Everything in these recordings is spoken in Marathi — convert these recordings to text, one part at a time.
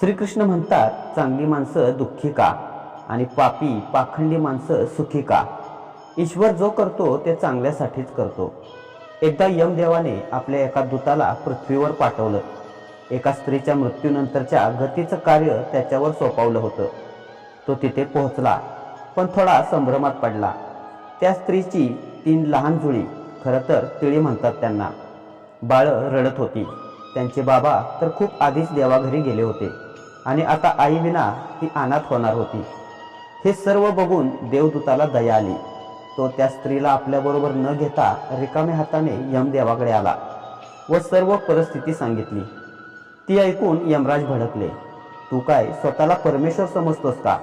श्रीकृष्ण म्हणतात चांगली माणसं दुःखी का? आणि पापी पाखंडी माणसं सुखी का? ईश्वर जो करतो ते चांगल्यासाठीच करतो. एकदा यमदेवाने आपल्या एका दूताला पृथ्वीवर पाठवलं. एका स्त्रीच्या मृत्यूनंतरच्या गतीचं कार्य त्याच्यावर सोपवलं होतं. तो तिथे पोहोचला पण थोडा संभ्रमात पडला. त्या स्त्रीची तीन लहान जुळी खरं तर तिळी म्हणतात त्यांना. बाळं रडत होती. त्यांचे बाबा तर खूप आधीच देवाघरी गेले होते. आणि आता आईविना ती अनाथ होणार होती. हे सर्व बघून देवदूताला दया आली. तो त्या स्त्रीला आपल्याबरोबर न घेता रिकाम्या हाताने यमदेवाकडे आला व सर्व परिस्थिती सांगितली. ती ऐकून यमराज भडकले. तू काय स्वतःला परमेश्वर समजतोस का?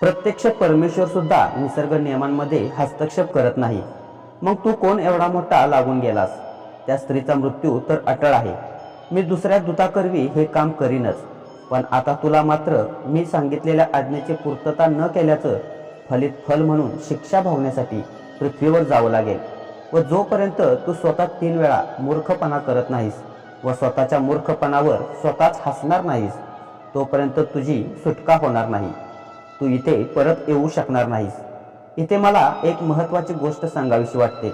प्रत्यक्ष परमेश्वर सुद्धा निसर्ग नियमांमध्ये हस्तक्षेप करत नाही. मग तू कोण एवढा मोठा लागून गेलास? त्या स्त्रीचा मृत्यू तर अटळ आहे. मी दुसऱ्या दूताकरवी हे काम करीनच. पण आता तुला मात्र मी सांगितलेल्या आज्ञेची पूर्तता न केल्याचं फलित फल म्हणून शिक्षा भावण्यासाठी पृथ्वीवर जावं लागेल. व जोपर्यंत तू स्वतः तीन वेळा मूर्खपणा करत नाहीस व स्वतःच्या मूर्खपणावर स्वतःच हसणार नाहीस तोपर्यंत तुझी सुटका होणार नाही. तू इथे परत येऊ शकणार नाहीस. इथे मला एक महत्त्वाची गोष्ट सांगावीशी वाटते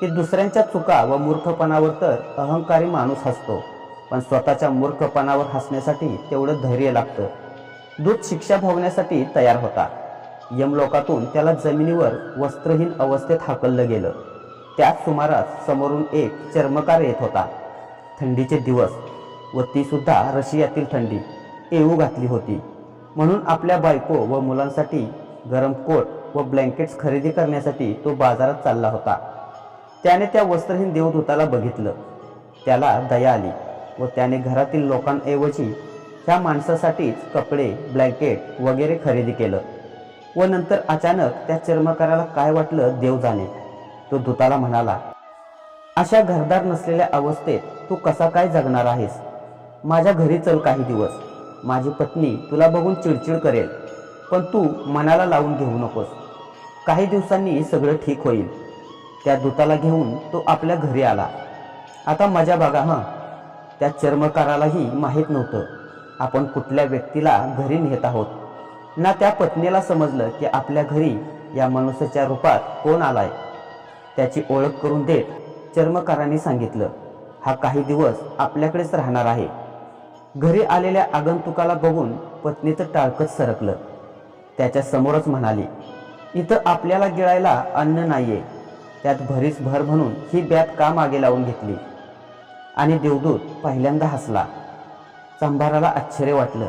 की दुसऱ्यांच्या चुका व मूर्खपणावर तर अहंकारी माणूस हसतो. पण स्वतःच्या मूर्खपणावर हसण्यासाठी तेवढं धैर्य लागतं. दूत शिक्षा भोगण्यासाठी तयार होता. यमलोकातून त्याला जमिनीवर वस्त्रहीन अवस्थेत हाकललं गेलं. त्याच सुमारास समोरून एक चर्मकार येत होता. थंडीचे दिवस व तीसुद्धा रशियातील थंडी येऊ घातली होती. म्हणून आपल्या बायको व मुलांसाठी गरम कोट व ब्लँकेट्स खरेदी करण्यासाठी तो बाजारात चालला होता. त्याने त्या वस्त्रहीन देवदूताला बघितलं. त्याला दया आली. व त्याने घरातील लोकांऐवजी ह्या माणसासाठीच कपडे ब्लँकेट वगैरे खरेदी केलं व नंतर अचानक त्या चर्मकाराला काय वाटलं देव जाणे. तो दुताला म्हणाला अशा घरदार नसलेल्या अवस्थेत तू कसा काय जगणार आहेस? माझ्या घरी चल काही दिवस. माझी पत्नी तुला बघून चिडचिड करेल पण तू मनाला लावून घेऊ नकोस. काही दिवसांनी सगळं ठीक होईल. त्या दूताला घेऊन तो आपल्या घरी आला. आता मजा बघा हां. त्या चर्मकारालाही माहीत नव्हतं. आपण कुठल्या व्यक्तीला घरी नेत आहोत? ना त्या पत्नीला समजलं की आपल्या घरी या मनुष्याच्या रूपात कोण आलाय? त्याची ओळख करून देत चर्मकारांनी सांगितलं हा काही दिवस आपल्याकडेच राहणार आहे. घरी आलेल्या आगंतुकाला बघून पत्नीचं टाळकच सरकलं. त्याच्या समोरच म्हणाली इथं आपल्याला गिळायला अन्न नाहीये. त्यात भरीस भर म्हणून ही बॅग का मागे लावून घेतली? आणि देवदूत पहिल्यांदा हसला. चांभाराला आश्चर्य वाटलं.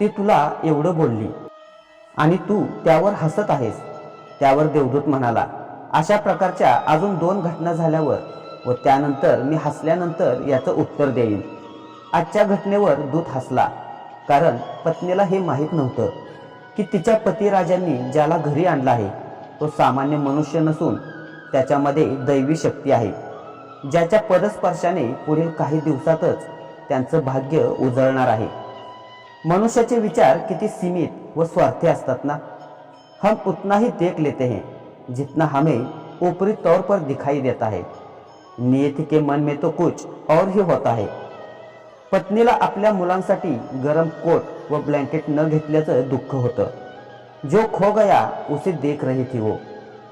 ती तुला एवढं बोलली. आणि तू त्यावर हसत आहेस. त्यावर देवदूत म्हणाला अशा प्रकारच्या अजून दोन घटना झाल्यावर व त्यानंतर मी हसल्यानंतर याचं उत्तर देईन. आजच्या घटनेवर दूत हसला कारण पत्नीला हे माहीत नव्हतं की तिच्या पतिराजांनी ज्याला घरी आणला आहे तो सामान्य मनुष्य नसून त्याच्यामध्ये दैवी शक्ती आहे. ज्याच्या पदस्पर्शाने पुढील काही दिवसातच त्यांचं भाग्य उजळणार आहे. मनुष्याचे विचार किती सीमित व स्वार्थी असतात ना? हम उतना ही देख लेते हैं जितना हमें ऊपरी तौर पर दिखाई देता है. नियति के मन में तो कुछ और ही होता है. पत्नीला आपल्या मुलांसाठी गरम कोट व ब्लँकेट न घेतल्याचं दुःख होतं. जो खो गया उसे देख रही थी वो.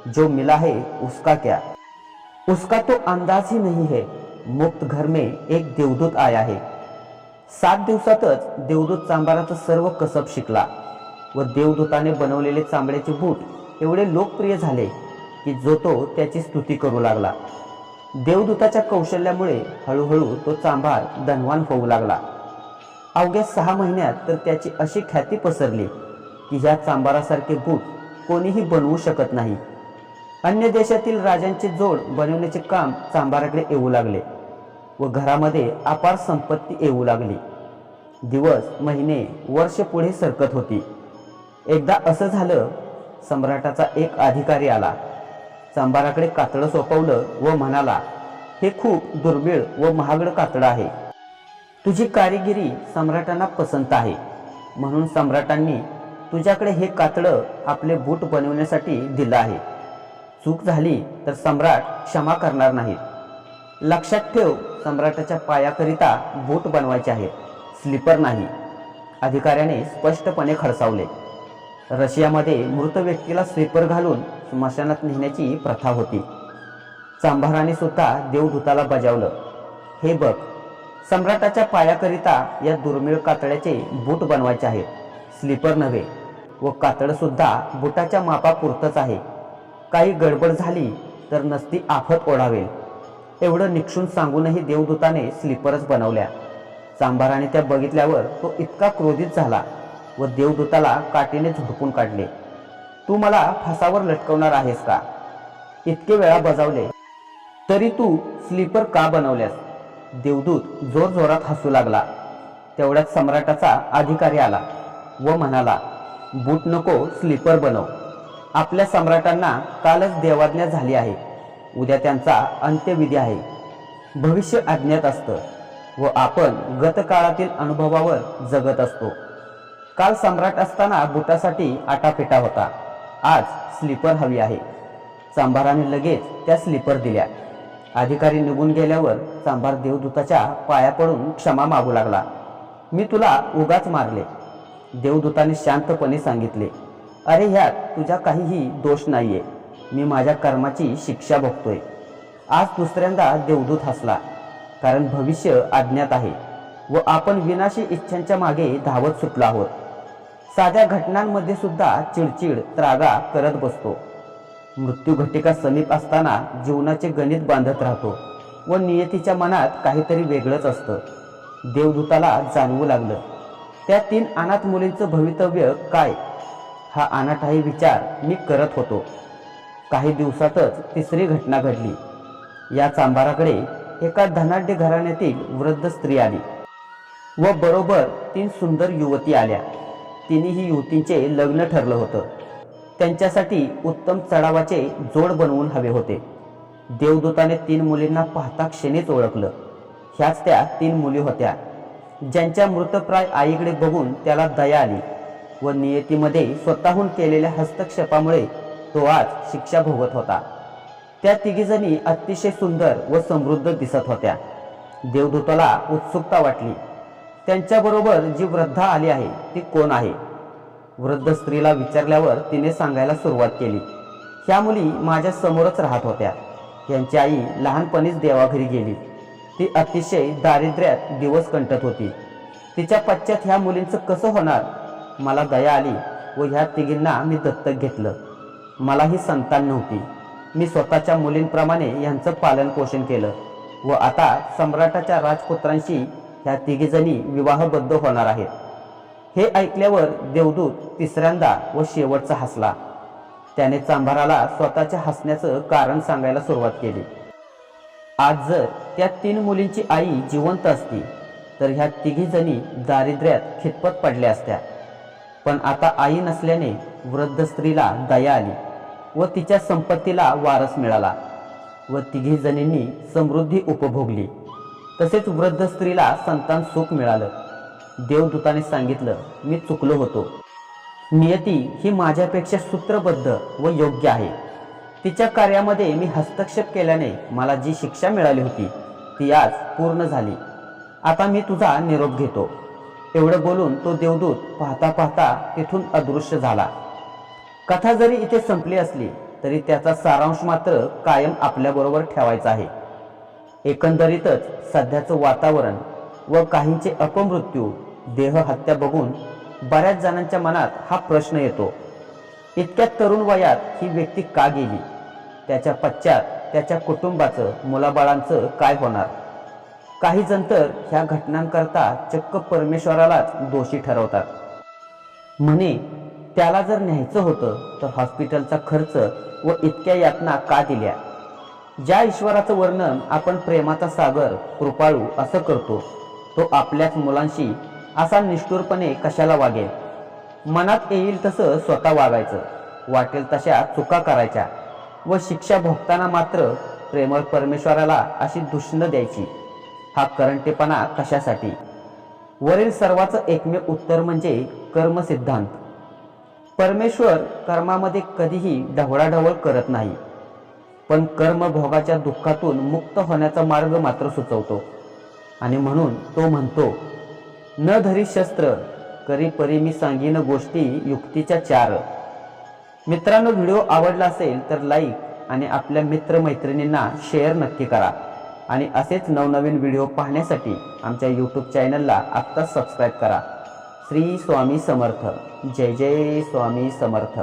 जो मिला है उसका क्या? उसका तो अंदाज ही नहीं है। मुक्त घर में एक देवदूत आया है। सात दिवसातच देवदूत चांबाराचं सर्व कसब शिकला। व देवदूताने बनवलेले चांबड्याचे बूट एवढे लोकप्रिय झाले की जो तो त्याची स्तुती करू लागला। देवदूताच्या कौशल्यामुळे हळूहळू तो चांभार धनवान होऊ लागला। अवघ्या सहा महिन्यात तर त्याची अशी ख्याती पसरली की ह्या चांभारासारखे बूट कोणीही बनवू शकत नाही। अन्य देशातील राजांचे जोड बनवण्याचे काम चांबाराकडे येऊ लागले व घरामध्ये अपार संपत्ती येऊ लागली. दिवस महिने वर्ष पुढे सरकत होती. एकदा असं झालं सम्राटाचा एक अधिकारी आला. चांबाराकडे कातडं सोपवलं व म्हणाला हे खूप दुर्मिळ व महागड कातडं आहे. तुझी कारिगिरी सम्राटांना पसंत आहे. म्हणून सम्राटांनी तुझ्याकडे हे कातडं आपले बूट बनवण्यासाठी दिलं आहे. चूक झाली तर सम्राट क्षमा करणार नाहीत. लक्षात ठेव सम्राटाच्या पायाकरिता बूट बनवायचे आहेत. स्लीपर नाही. अधिकाऱ्याने स्पष्टपणे खडसावले. रशियामध्ये मृत व्यक्तीला स्लीपर घालून स्मशानात नेण्याची प्रथा होती. चांभाराने सुद्धा देवदूताला बजावलं. हे बघ सम्राटाच्या पायाकरिता या दुर्मिळ कातड्याचे बूट बनवायचे आहेत. स्लीपर नव्हे व कातडंसुद्धा बुटाच्या मापापुरतंच आहे. काही गडबड झाली तर नसती आफत ओढावेल एवढं निक्षून सांगूनही देवदूताने स्लीपरच बनवल्या. सांभाराने त्या बघितल्यावर तो इतका क्रोधित झाला व देवदूताला काठीने झोडपून काढले. तू मला फासावर लटकवणार आहेस का? इतके वेळा बजावले. तरी तू स्लीपर का बनवल्यास? देवदूत जोर जोरात हसू लागला. तेवढ्यात सम्राटाचा अधिकारी आला व म्हणाला बूट नको स्लीपर बनव. आपल्या सम्राटांना कालच देवाज्ञा झाली आहे. उद्या त्यांचा अंत्यविधी आहे. भविष्य अज्ञात असतं व आपण गतकाळातील अनुभवावर जगत असतो. काल सम्राट असताना बुटासाठी आटापिटा होता. आज स्लीपर हवी आहे. चांभाराने लगेच त्या स्लीपर दिल्या. अधिकारी निघून गेल्यावर चांभार देवदूताच्या पाया पडून क्षमा मागू लागला. मी तुला उगाच मारले. देवदूताने शांतपणे सांगितले. अरे ह्यात तुझा काहीही दोष नाहीये. मी माझ्या कर्माची शिक्षा भोगतोय आज दुसऱ्यांदा देवदूत हसला कारण भविष्य अज्ञात आहे व आपण विनाशी इच्छांच्या मागे धावत सुटलो आहोत. साध्या घटनांमध्ये सुद्धा चिडचिड त्रागा करत बसतो. मृत्यू घटिका समीप असताना जीवनाचे गणित बांधत राहतो व नियतीच्या मनात काहीतरी वेगळंच असतं. देवदूताला जाणवू लागलं त्या तीन अनाथ मुलींचं भवितव्य काय? हा अनाठाही विचार मी करत होतो. काही दिवसातच तिसरी घटना घडली. या चांभाराकडे एका धनाढ्य घराण्यातील वृद्ध स्त्री आली व बरोबर तीन सुंदर युवती आल्या. तिन्ही युवतींचे लग्न ठरलं होतं. त्यांच्यासाठी उत्तम चढावाचे जोड बनवून हवे होते. देवदूताने तीन मुलींना पाहता क्षणीच ओळखलं. ह्याच त्या तीन मुली होत्या. ज्यांच्या मृतप्राय आईकडे बघून त्याला दया आली. व नियतीमध्ये स्वतःहून केलेल्या हस्तक्षेपामुळे तो आज शिक्षा भोगत होता. त्या तिघीजणी अतिशय सुंदर व समृद्ध दिसत होत्या. देवदूताला उत्सुकता वाटली. त्यांच्याबरोबर जी वृद्धा आली आहे ती कोण आहे? वृद्ध स्त्रीला विचारल्यावर तिने सांगायला सुरुवात केली. ह्या मुली माझ्या समोरच राहत होत्या. त्यांची आई लहानपणीच देवाघरी गेली. ती अतिशय दारिद्र्यात दिवस कंटत होती. तिच्या पश्चात ह्या मुलींचं कसं होणार? मला दया आली व ह्या तिघींना मी दत्तक घेतलं. मलाही संतान नव्हती. मी स्वतःच्या मुलींप्रमाणे यांचं पालन पोषण केलं व आता सम्राटाच्या राजपुत्रांशी ह्या तिघीजणी विवाहबद्ध होणार आहेत. हे ऐकल्यावर देवदूत तिसऱ्यांदा व शेवटचा हसला. त्याने चांभाराला स्वतःच्या हसण्याचं कारण सांगायला सुरुवात केली. आज जर त्या तीन मुलींची आई जिवंत असती तर ह्या तिघीजणी दारिद्र्यात खितपत पडल्या असत्या. पण आता आई नसल्याने वृद्ध स्त्रीला दया आली व तिच्या संपत्तीला वारस मिळाला व तिघी जणींनी समृद्धी उपभोगली. तसेच वृद्ध स्त्रीला संतान सुख मिळालं. देवदूताने सांगितलं मी चुकलो होतो. नियती ही माझ्यापेक्षा सूत्रबद्ध व योग्य आहे. तिच्या कार्यामध्ये मी हस्तक्षेप केल्याने मला जी शिक्षा मिळाली होती ती आज पूर्ण झाली. आता मी तुझा निरोप घेतो. एवढं बोलून तो देवदूत पाहता पाहता तिथून अदृश्य झाला. कथा जरी इथे संपली असली तरी त्याचा सारांश मात्र कायम आपल्याबरोबर ठेवायचा आहे. एकंदरीतच सध्याचं वातावरण व काहींचे अपमृत्यू देह हत्या बघून बऱ्याच जणांच्या मनात हा प्रश्न येतो. इतक्या तरुण वयात ही व्यक्ती का गेली? त्याच्या पश्चात त्याच्या कुटुंबाचं मुलाबाळांचं काय होणार? काही जण तर ह्या घटनांकरता चक्क परमेश्वरालाच दोषी ठरवतात. म्हणे त्याला जर न्यायचं होतं तर हॉस्पिटलचा खर्च व इतक्या यातना का दिल्या? ज्या ईश्वराचं वर्णन आपण प्रेमाचा सागर कृपाळू असं करतो तो आपल्याच मुलांशी असा निष्ठुरपणे कशाला वागेल? मनात येईल तसं स्वतः वागायचं वाटेल तशा चुका करायच्या व शिक्षा भोगताना मात्र प्रेमळ परमेश्वराला अशी दुष्ण द्यायची. हा करंटेपणा कशासाठी? वरील सर्वाचं एकमेव उत्तर म्हणजे कर्मसिद्धांत. परमेश्वर कर्मामध्ये कधीही ढवळाढवळ करत नाही पण कर्मभोगाच्या दुःखातून मुक्त होण्याचा मार्ग मात्र सुचवतो. आणि म्हणून तो म्हणतो न धरी शस्त्र करी परी मी सांगीन गोष्टी युक्तीच्या चार. मित्रांनो व्हिडिओ आवडला असेल तर लाईक आणि आपल्या मित्रमैत्रिणींना शेअर नक्की करा. आणि असेच नवनवीन व्हिडिओ पाहण्यासाठी आमच्या यूट्यूब चॅनलला आत्ताच सबस्क्राईब करा. श्री स्वामी समर्थ. जय जय स्वामी समर्थ.